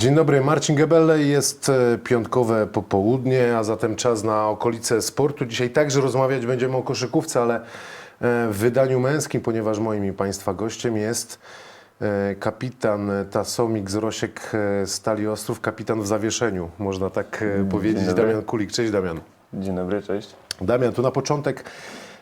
Dzień dobry, Marcin Gebelle. Jest e, piątkowe popołudnie, a zatem czas na okolice sportu. Dzisiaj także rozmawiać będziemy o koszykówce, ale e, w wydaniu męskim, ponieważ moim i Państwa gościem jest e, kapitan Tasomik z Rosiek Stali Ostrów, kapitan w zawieszeniu, można tak e, powiedzieć. Damian Kulik. Cześć Damian. Dzień dobry, cześć. Damian, tu na początek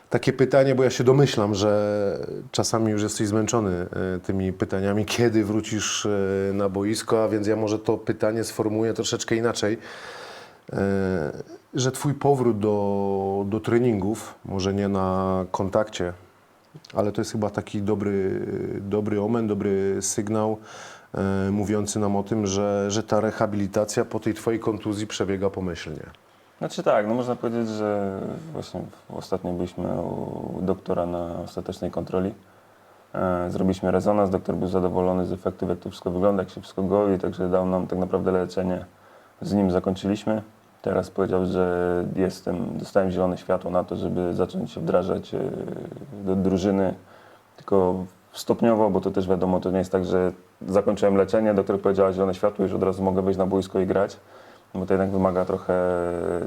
takie pytanie, bo ja się domyślam, że czasami już jesteś zmęczony e, tymi pytaniami, kiedy wrócisz e, na boisko, a więc ja może to pytanie sformułuję troszeczkę inaczej. E, Że twój powrót do, do treningów, może nie na kontakcie, ale to jest chyba taki dobry, dobry omen, dobry sygnał mówiący nam o tym, że, że ta rehabilitacja po tej twojej kontuzji przebiega pomyślnie. Znaczy tak, no można powiedzieć, że właśnie ostatnio byliśmy u doktora na ostatecznej kontroli. E, Zrobiliśmy rezonans, doktor był zadowolony z efektów, jak to wszystko wygląda, jak się wszystko goi, także dał nam tak naprawdę leczenie. Z nim zakończyliśmy. Teraz powiedział, że jestem, dostałem zielone światło na to, żeby zacząć się wdrażać e, do drużyny, tylko stopniowo, bo to też wiadomo, to nie jest tak, że zakończyłem leczenie, doktor powiedział zielone światło, już od razu mogę wejść na boisko i grać. Bo to jednak wymaga trochę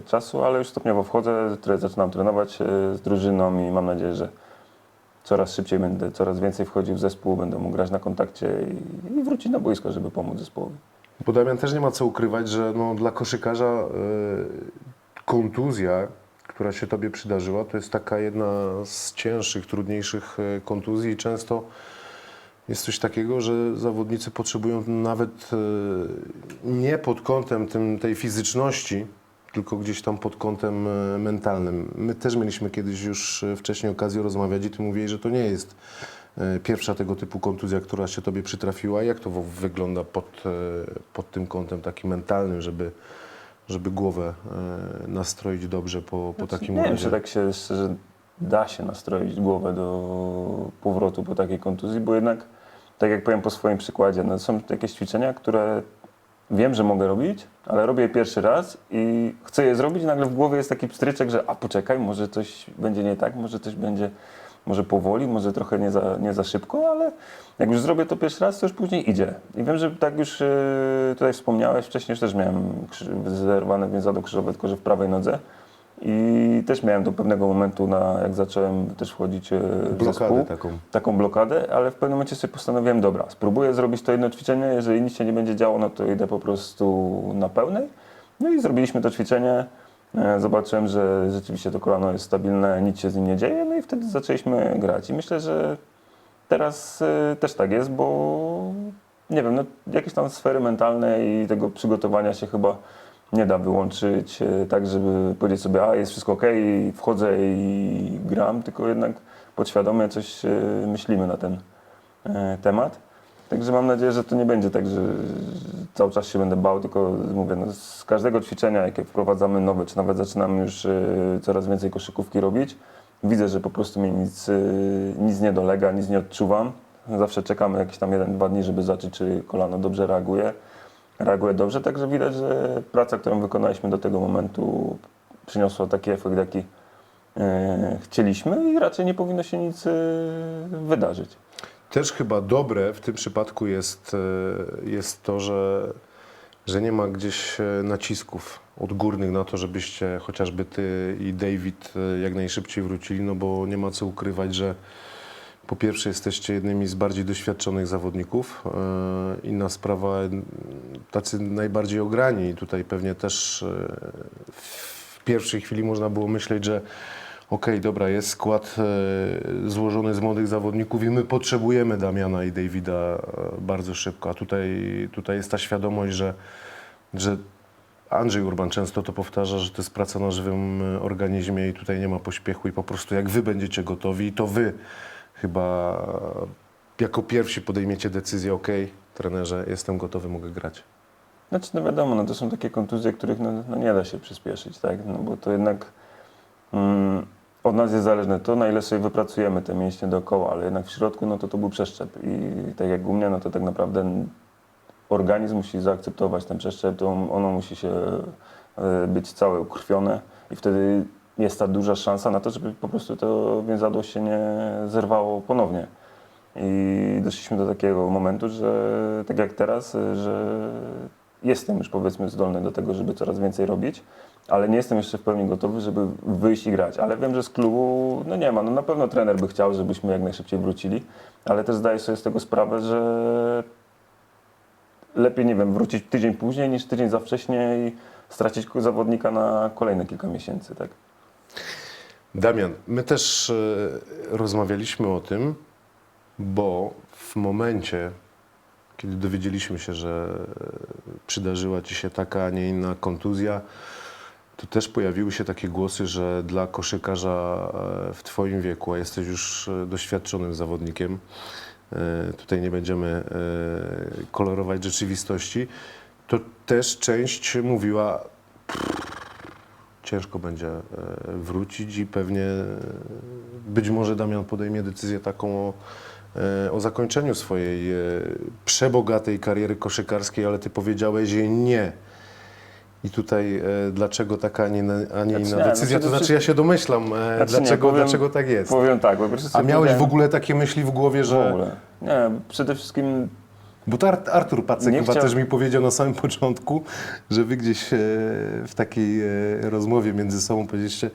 czasu, ale już stopniowo wchodzę, zaczynam trenować e, z drużyną i mam nadzieję, że coraz szybciej będę, coraz więcej wchodził w zespół, będę mógł grać na kontakcie i, wrócić na boisko, żeby pomóc zespołowi. Bo Damian też nie ma co ukrywać, że no, dla koszykarza y, kontuzja, która się Tobie przydarzyła, to jest taka jedna z cięższych, trudniejszych y, kontuzji i często jest coś takiego, że zawodnicy potrzebują nawet y, nie pod kątem tym, tej fizyczności, tylko gdzieś tam pod kątem y, mentalnym. My też mieliśmy kiedyś już y, wcześniej okazję rozmawiać i Ty mówiłeś, że to nie jest pierwsza tego typu kontuzja, która się Tobie przytrafiła. Jak to wygląda pod, pod tym kątem takim mentalnym, żeby, żeby głowę nastroić dobrze po, po takim Nie wiem, urazie? czy tak się szczerze da się nastroić głowę do powrotu po takiej kontuzji, bo jednak, tak jak powiem po swoim przykładzie, no są jakieś ćwiczenia, które wiem, że mogę robić, ale robię je pierwszy raz i chcę je zrobić nagle w głowie jest taki pstryczek, że a poczekaj, może coś będzie nie tak, może coś będzie może powoli, może trochę nie za, nie za szybko, ale jak już zrobię to pierwszy raz, to już później idzie. I wiem, że tak już yy, tutaj wspomniałeś, wcześniej też miałem zerwane więzadło krzyżowe, tylko że w prawej nodze. I też miałem do pewnego momentu, na, jak zacząłem też wchodzić e, w Blokadę zespół, taką. taką blokadę, ale w pewnym momencie sobie postanowiłem, dobra, spróbuję zrobić to jedno ćwiczenie, jeżeli nic się nie będzie działo, no to idę po prostu na pełnej. No i zrobiliśmy to ćwiczenie, E, zobaczyłem, że rzeczywiście to kolano jest stabilne, nic się z nim nie dzieje, no i wtedy zaczęliśmy grać. I myślę, że teraz e, też tak jest, bo nie wiem, no, jakieś tam sfery mentalne i tego przygotowania się chyba nie da wyłączyć e, tak, żeby powiedzieć sobie, a jest wszystko ok, wchodzę i gram, tylko jednak podświadomie coś e, myślimy na ten e, temat. Także mam nadzieję, że to nie będzie tak, że cały czas się będę bał, tylko mówię, no z każdego ćwiczenia, jakie wprowadzamy nowe, czy nawet zaczynam już coraz więcej koszykówki robić, widzę, że po prostu mi nic, nic nie dolega, nic nie odczuwam. Zawsze czekamy jakieś tam jeden, dwa dni, żeby zobaczyć, czy kolano dobrze reaguje. Reaguje dobrze, także widać, że praca, którą wykonaliśmy do tego momentu przyniosła taki efekt, jaki chcieliśmy i raczej nie powinno się nic e, wydarzyć. Też chyba dobre w tym przypadku jest, e, jest to, że, że nie ma gdzieś e, nacisków odgórnych na to, żebyście chociażby ty i David jak najszybciej wrócili, no bo nie ma co ukrywać, że po pierwsze jesteście jednymi z bardziej doświadczonych zawodników. e, Inna sprawa, tacy najbardziej ograni. I tutaj pewnie też e, w pierwszej chwili można było myśleć, że okej, dobra, jest skład e, złożony z młodych zawodników i my potrzebujemy Damiana i Davida bardzo szybko. A tutaj, tutaj jest ta świadomość, że, że Andrzej Urban często to powtarza, że to jest praca na żywym organizmie i tutaj nie ma pośpiechu i po prostu jak wy będziecie gotowi, to wy chyba jako pierwsi podejmiecie decyzję, ok, trenerze, jestem gotowy, mogę grać. Znaczy, no wiadomo, no to są takie kontuzje, których no, no nie da się przyspieszyć, tak? No bo to jednak mm, od nas jest zależne to, na ile sobie wypracujemy te mięśnie dookoła, ale jednak w środku, no to to był przeszczep i tak jak u mnie, no to tak naprawdę organizm musi zaakceptować ten przeszczep, to on- ono musi się e, być całe ukrwione i wtedy jest ta duża szansa na to, żeby po prostu to więzadło się nie zerwało ponownie. I doszliśmy do takiego momentu, że tak jak teraz, że jestem już powiedzmy zdolny do tego, żeby coraz więcej robić, ale nie jestem jeszcze w pełni gotowy, żeby wyjść i grać. Ale wiem, że z klubu no nie ma. No na pewno trener by chciał, żebyśmy jak najszybciej wrócili, ale też zdaję sobie z tego sprawę, że lepiej, nie wiem, wrócić tydzień później niż tydzień za wcześnie i stracić zawodnika na kolejne kilka miesięcy, tak? Damian, my też e, rozmawialiśmy o tym, bo w momencie, kiedy dowiedzieliśmy się, że e, przydarzyła Ci się taka, a nie inna kontuzja, to też pojawiły się takie głosy, że dla koszykarza e, w Twoim wieku, a jesteś już doświadczonym zawodnikiem, tutaj nie będziemy kolorować rzeczywistości, to też część mówiła, ciężko będzie e, wrócić i pewnie e, być może Damian podejmie decyzję taką o, e, o zakończeniu swojej przebogatej kariery koszykarskiej, ale ty powiedziałeś jej nie. I tutaj e, dlaczego taka, a nie, a nie Znaczy inna nie, no decyzja? To znaczy ja się domyślam, e, Znaczy nie, dlaczego, powiem- dlaczego tak jest. Powiem tak, bo A miałeś w powiedziałem- ogóle takie myśli w głowie, W że... ogóle. Nie, przede wszystkim Bo to Art- Artur Pacek Nie chyba chciał- też mi powiedział na samym początku, że wy gdzieś e, w takiej e, rozmowie między sobą powiedzieliście,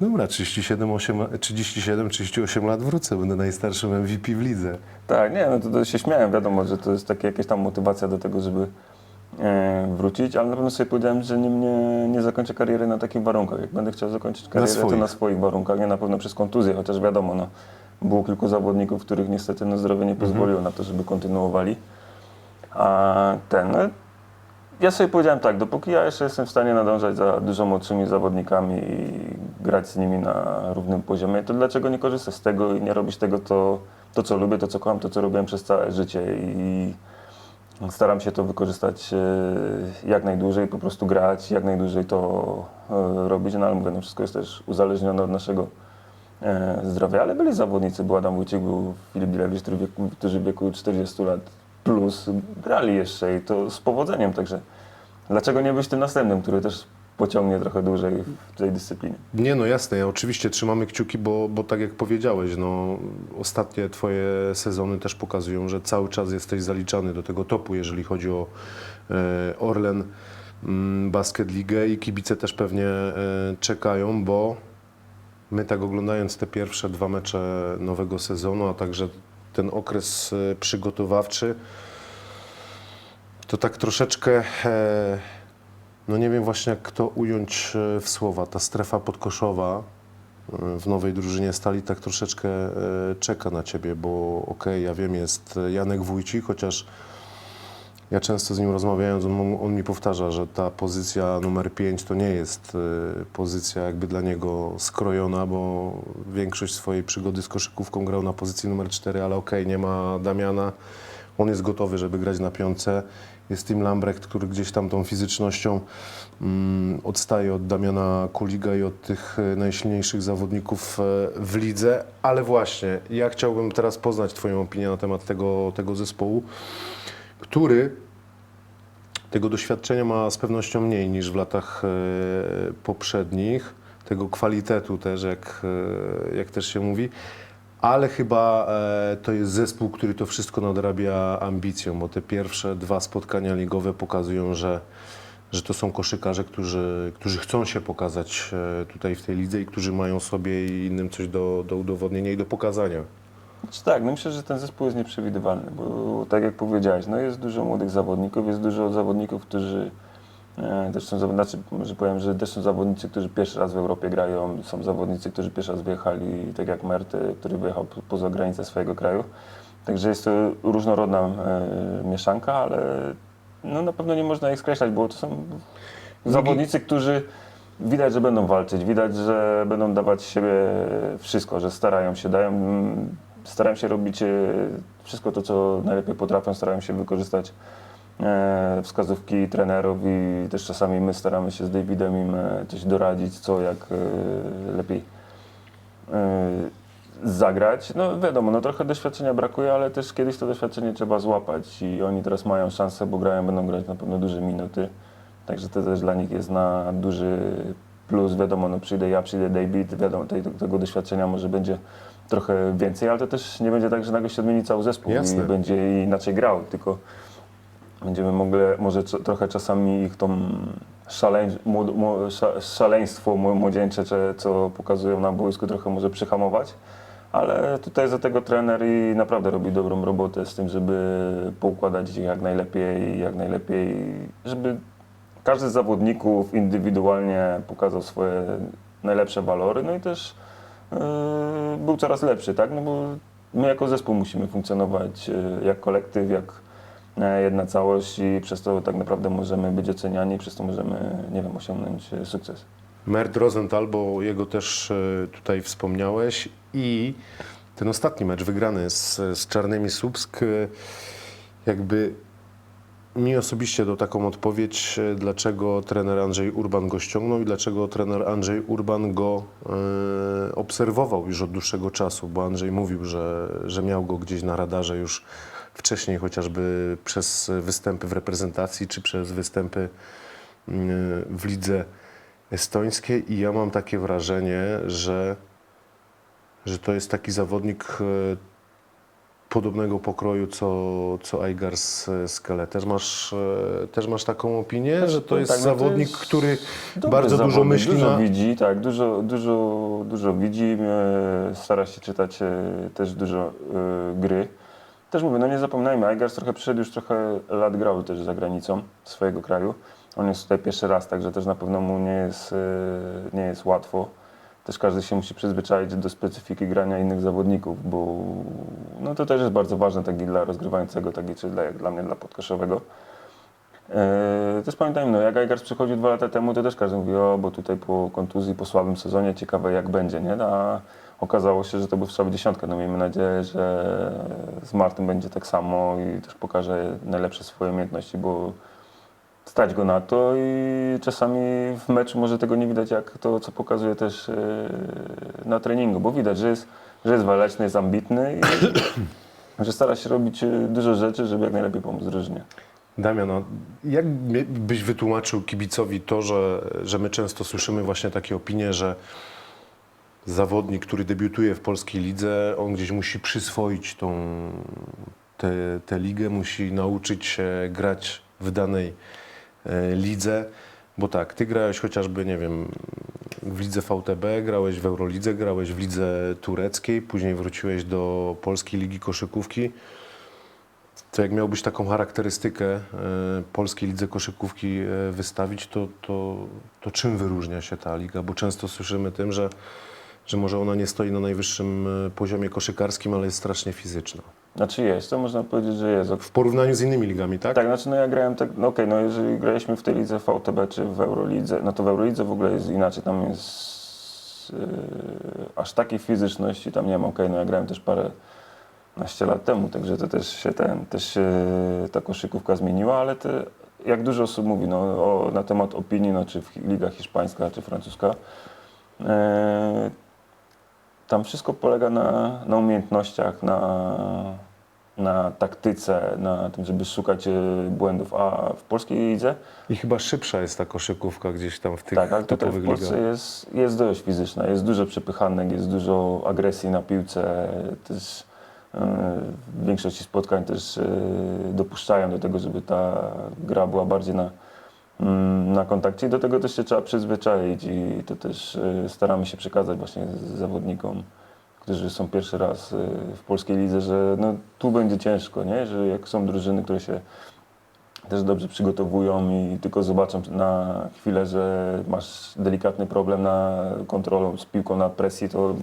dobra, 37, 8, 37, 38 lat wrócę, będę najstarszym MVP w lidze. Tak, nie, no to, to się śmiałem, wiadomo, że to jest takie, jakaś tam motywacja do tego, żeby e, wrócić, ale na pewno sobie powiedziałem, że nie, nie, nie zakończę kariery na takich warunkach. Jak będę chciał zakończyć karierę, to swoich. na swoich warunkach, nie na pewno przez kontuzję, chociaż wiadomo, no, było kilku zawodników, których niestety no, zdrowie nie pozwoliło na to, żeby kontynuowali. A ten, no, ja sobie powiedziałem tak, dopóki ja jeszcze jestem w stanie nadążać za dużo młodszymi zawodnikami i grać z nimi na równym poziomie, to dlaczego nie korzystać z tego i nie robić tego, to, to co lubię, to co kocham, to co robiłem przez całe życie i staram się to wykorzystać e, jak najdłużej, po prostu grać, jak najdłużej to e, robić, no ale mówię, no wszystko jest też uzależnione od naszego zdrowia, ale byli zawodnicy, był Adam Wójcik, był Filip Bilewicz, którzy którzy w wieku 40 lat plus grali jeszcze i to z powodzeniem, także dlaczego nie być tym następnym, który też pociągnie trochę dłużej w tej dyscyplinie. Nie no jasne, ja oczywiście trzymamy kciuki, bo, bo tak jak powiedziałeś, no, ostatnie twoje sezony też pokazują, że cały czas jesteś zaliczany do tego topu, jeżeli chodzi o e, Orlen mm, Basket Ligę i kibice też pewnie e, czekają, bo my tak oglądając te pierwsze dwa mecze nowego sezonu, a także ten okres e, przygotowawczy, to tak troszeczkę, e, no nie wiem właśnie jak to ująć e, w słowa, ta strefa podkoszowa w nowej drużynie Stali tak troszeczkę czeka na Ciebie, bo okej, ja wiem, jest Janek Wójcik, chociaż ja często z nim rozmawiając, on, on mi powtarza, że ta pozycja numer 5 to nie jest e, pozycja jakby dla niego skrojona, bo większość swojej przygody z koszykówką grał na pozycji numer 4, ale okej, nie ma Damiana, on jest gotowy, żeby grać na piątce. Jest Tim Lambrecht, który gdzieś tam tą fizycznością mm, odstaje od Damiana Kuliga i od tych e, najsilniejszych zawodników e, w lidze. Ale właśnie, ja chciałbym teraz poznać Twoją opinię na temat tego, tego zespołu, który tego doświadczenia ma z pewnością mniej niż w latach e, poprzednich, tego kwalitetu też, jak, e, jak też się mówi, ale chyba e, to jest zespół, który to wszystko nadrabia ambicją, bo te pierwsze dwa spotkania ligowe pokazują, że, że to są koszykarze, którzy, którzy chcą się pokazać tutaj w tej lidze i którzy mają sobie i innym coś do, do udowodnienia i do pokazania. Znaczy tak, no myślę, że ten zespół jest nieprzewidywalny, bo tak jak powiedziałeś, no jest dużo młodych zawodników, jest dużo zawodników, którzy e, też są, znaczy może powiem, że też są zawodnicy, którzy pierwszy raz w Europie grają, są zawodnicy, którzy pierwszy raz wyjechali, tak jak Merty, który wyjechał po- poza granicę swojego kraju. Także jest to różnorodna e, mieszanka, ale no na pewno nie można ich skreślać, bo to są zawodnicy, którzy widać, że będą walczyć, widać, że będą dawać siebie wszystko, że starają się, dają, starają się robić e, wszystko to, co najlepiej potrafią, starają się wykorzystać e, wskazówki trenerów i też czasami my staramy się z Davidem im e, coś doradzić, co, jak lepiej zagrać. No wiadomo, no trochę doświadczenia brakuje, ale też kiedyś to doświadczenie trzeba złapać i oni teraz mają szansę, bo grają, będą grać na pewno duże minuty. Także to też dla nich jest na duży plus. Wiadomo, no przyjdę ja, przyjdę David, wiadomo, tej, tego doświadczenia może będzie trochę więcej, ale to też nie będzie tak, że nagle się odmieni cały zespół Jasne. i będzie inaczej grał, tylko Będziemy mogli, może trochę czasami ich tą szaleń, młod, mło- sza, szaleństwo mło- młodzieńcze, co pokazują na boisku, trochę może przyhamować. Ale tutaj za tego trener i naprawdę robi dobrą robotę z tym, żeby poukładać ich jak najlepiej, jak najlepiej, żeby każdy z zawodników indywidualnie pokazał swoje najlepsze walory, no i też był coraz lepszy, tak? No bo my jako zespół musimy funkcjonować yy, jak kolektyw, jak e, jedna całość i przez to tak naprawdę możemy być oceniani, przez to możemy, nie wiem, osiągnąć e, sukces. Mert Rosenthal, bo jego też e, tutaj wspomniałeś i ten ostatni mecz wygrany z, z Czarnymi Słupsk jakby mi osobiście do taką odpowiedź, e, dlaczego trener Andrzej Urban go ściągnął i dlaczego trener Andrzej Urban go e, obserwował już od dłuższego czasu, bo Andrzej mówił, że, że miał go gdzieś na radarze już wcześniej, chociażby przez występy w reprezentacji czy przez występy mm, w lidze estońskiej. I ja mam takie wrażenie, że, że to jest taki zawodnik e, podobnego pokroju co, co Aigar z Skele. Też masz, e, też masz taką opinię, że to jest tak, no to zawodnik, jest który bardzo dużo zawodnik, myśli dużo na... widzi, tak, dużo, dużo, dużo widzi, e, stara się czytać e, też dużo gry. Też mówię, no nie zapominajmy, Aigars trochę przyszedł, już trochę lat grał też za granicą swojego kraju. On jest tutaj pierwszy raz, także też na pewno mu nie jest, nie jest łatwo. Też każdy się musi przyzwyczaić do specyfiki grania innych zawodników, bo no to też jest bardzo ważne, tak i dla rozgrywającego, tak i czy dla, jak dla mnie, dla podkoszowego. Eee, też pamiętajmy, no jak Aigars przychodził dwa lata temu, to też każdy mówi, o, bo tutaj po kontuzji, po słabym sezonie, ciekawe jak będzie, nie? A okazało się, że to był strzał w dziesiątkę. No miejmy nadzieję, że z Martym będzie tak samo i też pokaże najlepsze swoje umiejętności, bo stać go na to i czasami w meczu może tego nie widać, jak to, co pokazuje też eee, na treningu, bo widać, że jest, że jest waleczny, jest ambitny i że stara się robić e, dużo rzeczy, żeby jak najlepiej pomóc drużynie. Damian, a jak byś wytłumaczył kibicowi to, że, że my często słyszymy właśnie takie opinie, że zawodnik, który debiutuje w polskiej lidze, on gdzieś musi przyswoić tą, tę, tę ligę, musi nauczyć się grać w danej e, lidze. Bo tak, ty grałeś chociażby, nie wiem, w lidze VTB, grałeś w Eurolidze, grałeś w lidze tureckiej, później wróciłeś do polskiej ligi koszykówki. To jak miałbyś taką charakterystykę e, polskiej lidze koszykówki e, wystawić, to, to, to czym wyróżnia się ta liga? Bo często słyszymy tym, że, że może ona nie stoi na najwyższym e, poziomie koszykarskim, ale jest strasznie fizyczna. Znaczy jest, to można powiedzieć, że jest. W porównaniu z innymi ligami, tak? Tak, znaczy no ja grałem tak, no okej, no jeżeli graliśmy w tej lidze VTB czy w Eurolidze, no to w Eurolidze w ogóle jest inaczej, tam jest yy, aż takiej fizyczności tam nie ma, okej, no ja grałem też parę naście lat temu, także to też się ten, też się ta koszykówka zmieniła, ale te, jak dużo osób mówi no, o, na temat opinii, no, czy w liga hiszpańska, czy francuska, yy, tam wszystko polega na, na umiejętnościach, na, na taktyce, na tym, żeby szukać e, błędów. A w polskiej lidze, I chyba szybsza jest ta koszykówka gdzieś tam w tych tak, ale tutaj topowych w Polsce ligach. jest, jest dość fizyczna, jest dużo przepychanek, jest dużo agresji na piłce. Też, e, w większości spotkań też e, dopuszczają do tego, żeby ta gra była bardziej na, na kontakcie i do tego też się trzeba przyzwyczaić i to też e, staramy się przekazać właśnie zawodnikom, którzy są pierwszy raz e, w polskiej lidze, że no, tu będzie ciężko, nie? że jak są drużyny, które się też dobrze przygotowują i tylko zobaczą na chwilę, że masz delikatny problem na kontrolą z piłką na presji, to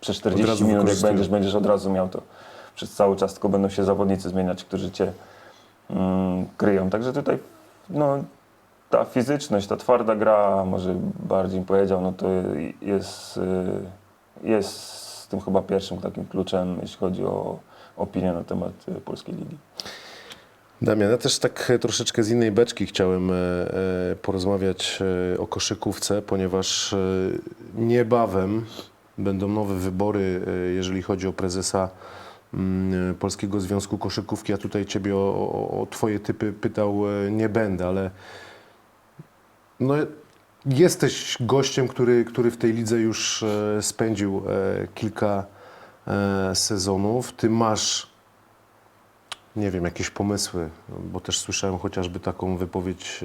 przez Od 40 razu minut jak będziesz, będziesz od razu miał to przez cały czas, tylko będą się zawodnicy zmieniać, którzy cię mm, kryją. Także tutaj no, ta fizyczność, ta twarda gra, może bardziej powiedział, no to jest, y, jest tym chyba pierwszym takim kluczem, jeśli chodzi o opinię na temat y, polskiej ligi. Damian, ja też tak troszeczkę z innej beczki chciałem e, e, porozmawiać e, o koszykówce, ponieważ niebawem będą nowe wybory, jeżeli chodzi o prezesa mm, Polskiego Związku Koszykówki. Ja tutaj Ciebie o, o, Twoje typy pytał nie będę, ale no, jesteś gościem, który, który w tej lidze już e, spędził e, kilka e, sezonów. Ty masz nie wiem, jakieś pomysły, bo też słyszałem chociażby taką wypowiedź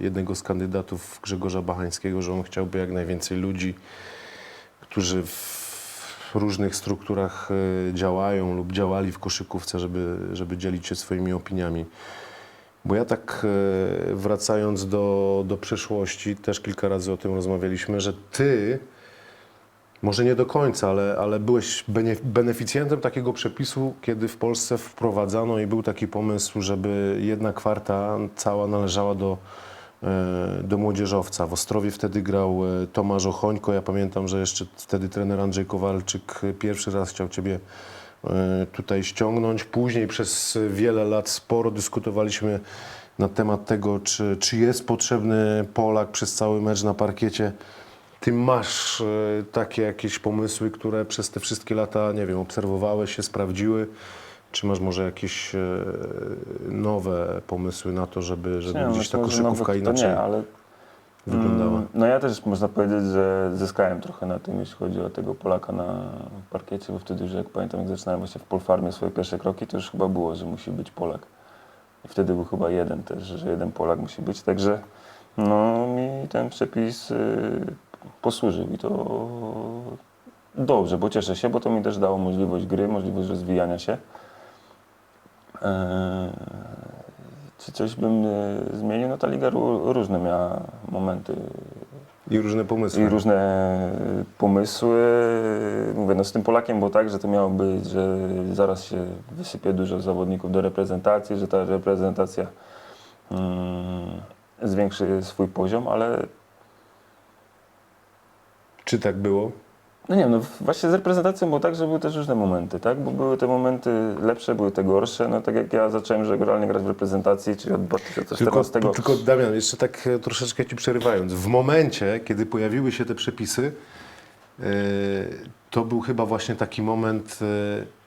jednego z kandydatów Grzegorza Bachańskiego, że on chciałby jak najwięcej ludzi, którzy w różnych strukturach działają lub działali w koszykówce, żeby, żeby dzielić się swoimi opiniami. Bo ja tak e, wracając do, do przeszłości, też kilka razy o tym rozmawialiśmy, że ty, może nie do końca, ale, ale byłeś bene- beneficjentem takiego przepisu, kiedy w Polsce wprowadzano i był taki pomysł, żeby jedna kwarta cała należała do, e, do młodzieżowca. W Ostrowie wtedy grał e, Tomasz Ochońko. Ja pamiętam, że jeszcze wtedy trener Andrzej Kowalczyk pierwszy raz chciał ciebie tutaj ściągnąć. Później przez wiele lat sporo dyskutowaliśmy na temat tego, czy, czy jest potrzebny Polak przez cały mecz na parkiecie. Ty masz e, takie jakieś pomysły, które przez te wszystkie lata, nie wiem, obserwowałeś, się sprawdziły? Czy masz może jakieś e, nowe pomysły na to, żeby, żeby Nie, gdzieś ta koszykówka inaczej nie, ale Mm, No ja też można powiedzieć, że zyskałem trochę na tym, jeśli chodzi o tego Polaka na parkiecie, bo wtedy już jak pamiętam, jak zaczynałem właśnie w Polfarmie swoje pierwsze kroki, to już chyba było, że musi być Polak. I wtedy był chyba jeden też, że jeden Polak musi być, także no mi ten przepis y, posłużył i to dobrze, bo cieszę się, bo to mi też dało możliwość gry, możliwość rozwijania się. Czy coś bym e, zmienił? No ta liga ró- różne miała momenty I różne pomysły. i różne e, pomysły. Mówię, no z tym Polakiem było tak, że to miało być, że zaraz się wysypie dużo zawodników do reprezentacji, że ta reprezentacja mm, zwiększy swój poziom, ale Czy tak było? No nie wiem, no właśnie z reprezentacją było tak, że były też różne momenty, tak? Bo były te momenty lepsze, były te gorsze. No tak jak ja zacząłem że realnie grać w reprezentacji, czyli od Tylko, 2014 tylko Damian, jeszcze tak e, troszeczkę ci przerywając. W momencie, kiedy pojawiły się te przepisy, e, to był chyba właśnie taki moment, e,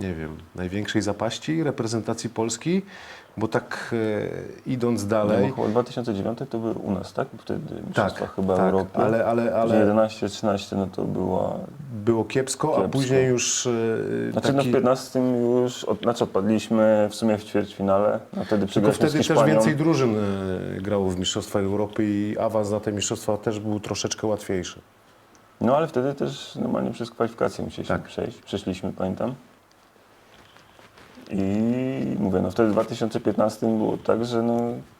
nie wiem, największej zapaści reprezentacji Polski, bo tak e, idąc No, dalej. bo chyba 2009 to był u nas, tak? Wtedy mistrzostwa chyba tak, Europy. ale, ale, Ale ale 11-13 no to była... było kiepsko, a Kiepsko. później już e, Znaczy no w taki... 15 już, od, znaczy odpadliśmy w sumie w ćwierćfinale, a wtedy Tylko wtedy też więcej drużyn e, grało w Mistrzostwach Europy i awans na te mistrzostwa też był troszeczkę łatwiejszy. No ale wtedy też normalnie przez kwalifikacje musieliśmy Tak. przejść. Przeszliśmy, pamiętam. I mówię, no wtedy w 2015 było tak, że no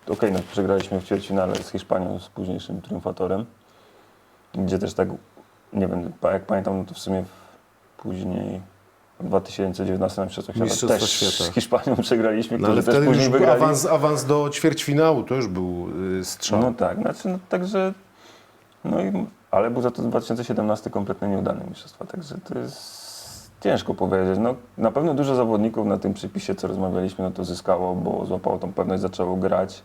okej, no przegraliśmy w ćwierćfinale z Hiszpanią, z późniejszym triumfatorem, gdzie też tak, nie wiem, jak pamiętam, no to w sumie później w 2019 na Mistrzostwach Świata też Świata. z Hiszpanią przegraliśmy, No, ale którzy też wtedy później już był wygrali. awans, awans do ćwierćfinału, to już był y, strzał. No tak, znaczy, no, także, no i, ale był za to 2017 kompletnie nieudany mistrzostwa, także to jest ciężko powiedzieć. No, na pewno dużo zawodników na tym przypisie, co rozmawialiśmy, no to zyskało, bo złapało tą pewność, zaczęło grać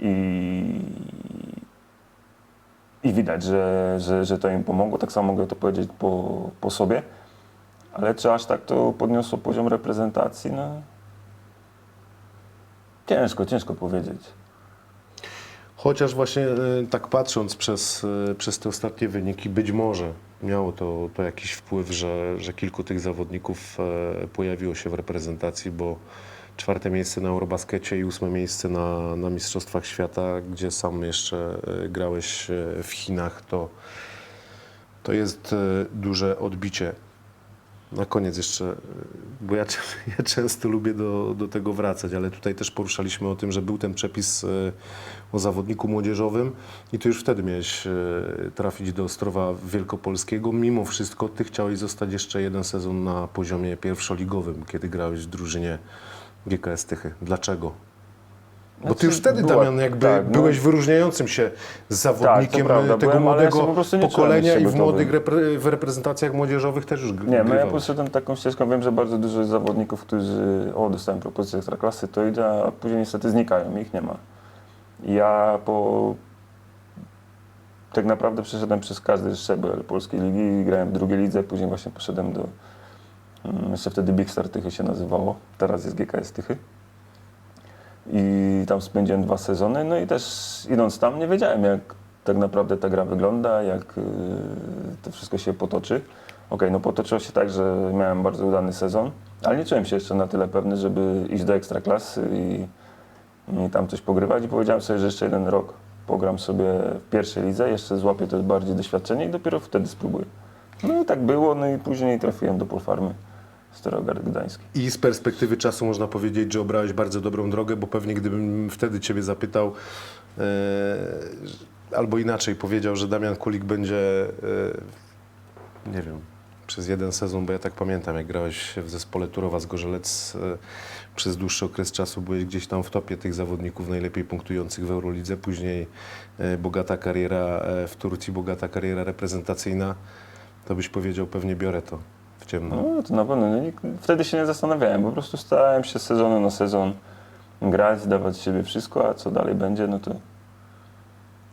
i, i widać, że, że, że to im pomogło. Tak samo mogę to powiedzieć po, po sobie, ale czy aż tak to podniosło poziom reprezentacji, no ciężko, ciężko powiedzieć. Chociaż właśnie y, tak patrząc przez, y, przez te ostatnie wyniki, być może miało to, to jakiś wpływ, że, że kilku tych zawodników e, pojawiło się w reprezentacji, bo czwarte miejsce na Eurobaskecie i ósme miejsce na, na Mistrzostwach Świata, gdzie sam jeszcze e, grałeś e, w Chinach, to, to jest duże odbicie. Na koniec jeszcze, bo ja, ja często lubię do, do tego wracać, ale tutaj też poruszaliśmy o tym, że był ten przepis e, o zawodniku młodzieżowym i ty już wtedy miałeś e, trafić do Ostrowa Wielkopolskiego. Mimo wszystko ty chciałeś zostać jeszcze jeden sezon na poziomie pierwszoligowym, kiedy grałeś w drużynie GKS Tychy. Dlaczego? Bo ty Znaczy, już wtedy, była- Damian, jakby tak, no. byłeś wyróżniającym się zawodnikiem prawda, tego byłem, ja młodego czułem pokolenia i w młodych repre, w reprezentacjach młodzieżowych też już Nie, no ja grywałeś. poszedłem taką ścieżką. Wiem, że bardzo dużo jest zawodników, którzy o, dostałem propozycję ekstraklasy, to idę, a później niestety znikają, ich nie ma. Ja po... Tak naprawdę przeszedłem przez każdy szczebel polskiej ligi, grałem w drugiej lidze, później właśnie poszedłem do... mm, Jeszcze wtedy Big Star Tychy się nazywało, teraz jest GKS Tychy. I tam spędziłem dwa sezony, no i też idąc tam nie wiedziałem, jak tak naprawdę ta gra wygląda, jak y, to wszystko się potoczy. Okej, no potoczyło się tak, że miałem bardzo udany sezon, Ale nie czułem się jeszcze na tyle pewny, żeby iść do ekstraklasy i, i tam coś pogrywać i powiedziałem sobie, że jeszcze jeden rok pogram sobie w pierwszej lidze, jeszcze złapię to bardziej doświadczenie i dopiero wtedy spróbuję. No i tak było, no i później trafiłem do Polfarmy Starogard Gdański. I z perspektywy czasu można powiedzieć, że obrałeś bardzo dobrą drogę, bo pewnie gdybym wtedy Ciebie zapytał, e, albo inaczej powiedział, że Damian Kulik będzie, e, nie wiem, przez jeden sezon, bo ja tak pamiętam, jak grałeś w zespole Turowa z Gorzelec, e, przez dłuższy okres czasu byłeś gdzieś tam w topie tych zawodników najlepiej punktujących w Eurolidze, później bogata kariera w Turcji, bogata kariera reprezentacyjna, to byś powiedział, pewnie biorę to w ciemno. No to na pewno, no, nie, wtedy się nie zastanawiałem, po prostu starałem się z sezonu na sezon grać, dawać z siebie wszystko, a co dalej będzie, no to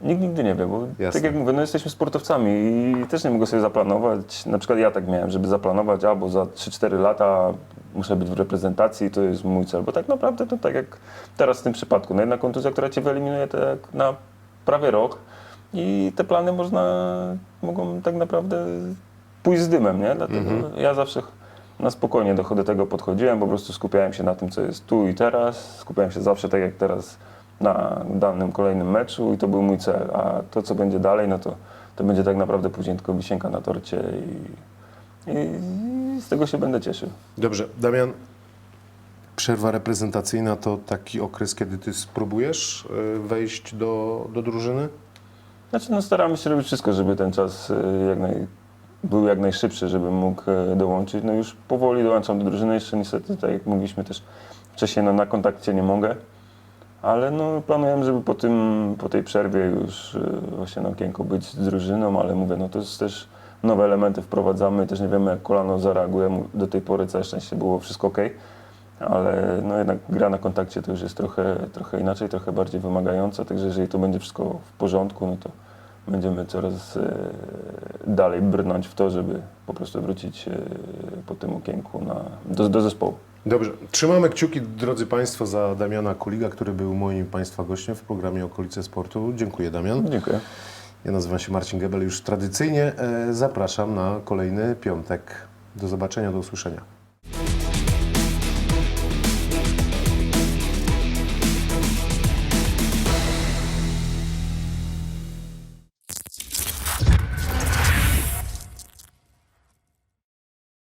nikt nigdy nie wie, bo Jasne. tak jak mówię, no jesteśmy sportowcami i też nie mogę sobie zaplanować, na przykład ja tak miałem, żeby zaplanować, albo za 3-4 lata muszę być w reprezentacji, to jest mój cel, bo tak naprawdę to tak jak teraz w tym przypadku, no jedna kontuzja, która cię wyeliminuje tak na prawie rok i te plany można, mogą tak naprawdę pójść z dymem, nie? Dlatego ja zawsze na spokojnie do do tego podchodziłem, po prostu skupiałem się na tym, co jest tu i teraz, skupiałem się zawsze tak jak teraz na danym kolejnym meczu i to był mój cel, a to, co będzie dalej, no to, to będzie tak naprawdę później tylko wisienka na torcie i, i z tego się będę cieszył. Dobrze, Damian, przerwa reprezentacyjna to taki okres, kiedy ty spróbujesz y, wejść do, do drużyny? Znaczy, no staramy się robić wszystko, żeby ten czas y, jak naj, był jak najszybszy, żebym mógł y, dołączyć. No już powoli dołączam do drużyny, jeszcze niestety, tak jak mówiliśmy też wcześniej, no na kontakcie nie mogę. Ale no planujemy, żeby po, tym, po tej przerwie już y, właśnie na okienku być z drużyną, ale mówię, no to jest też nowe elementy wprowadzamy, też nie wiemy jak kolano zareaguje. Do tej pory całe szczęście było wszystko ok, ale no jednak gra na kontakcie to już jest trochę, trochę inaczej, trochę bardziej wymagająca, także jeżeli to będzie wszystko w porządku, no to będziemy coraz e, dalej brnąć w to, żeby po prostu wrócić e, po tym okienku na, do, do zespołu. Dobrze, trzymamy kciuki, drodzy Państwo, za Damiana Kuliga, który był moim Państwa gościem w programie Okolice Sportu. Dziękuję, Damian. Dziękuję. Ja nazywam się Marcin Gebel, już tradycyjnie e, zapraszam na kolejny piątek. Do zobaczenia, do usłyszenia.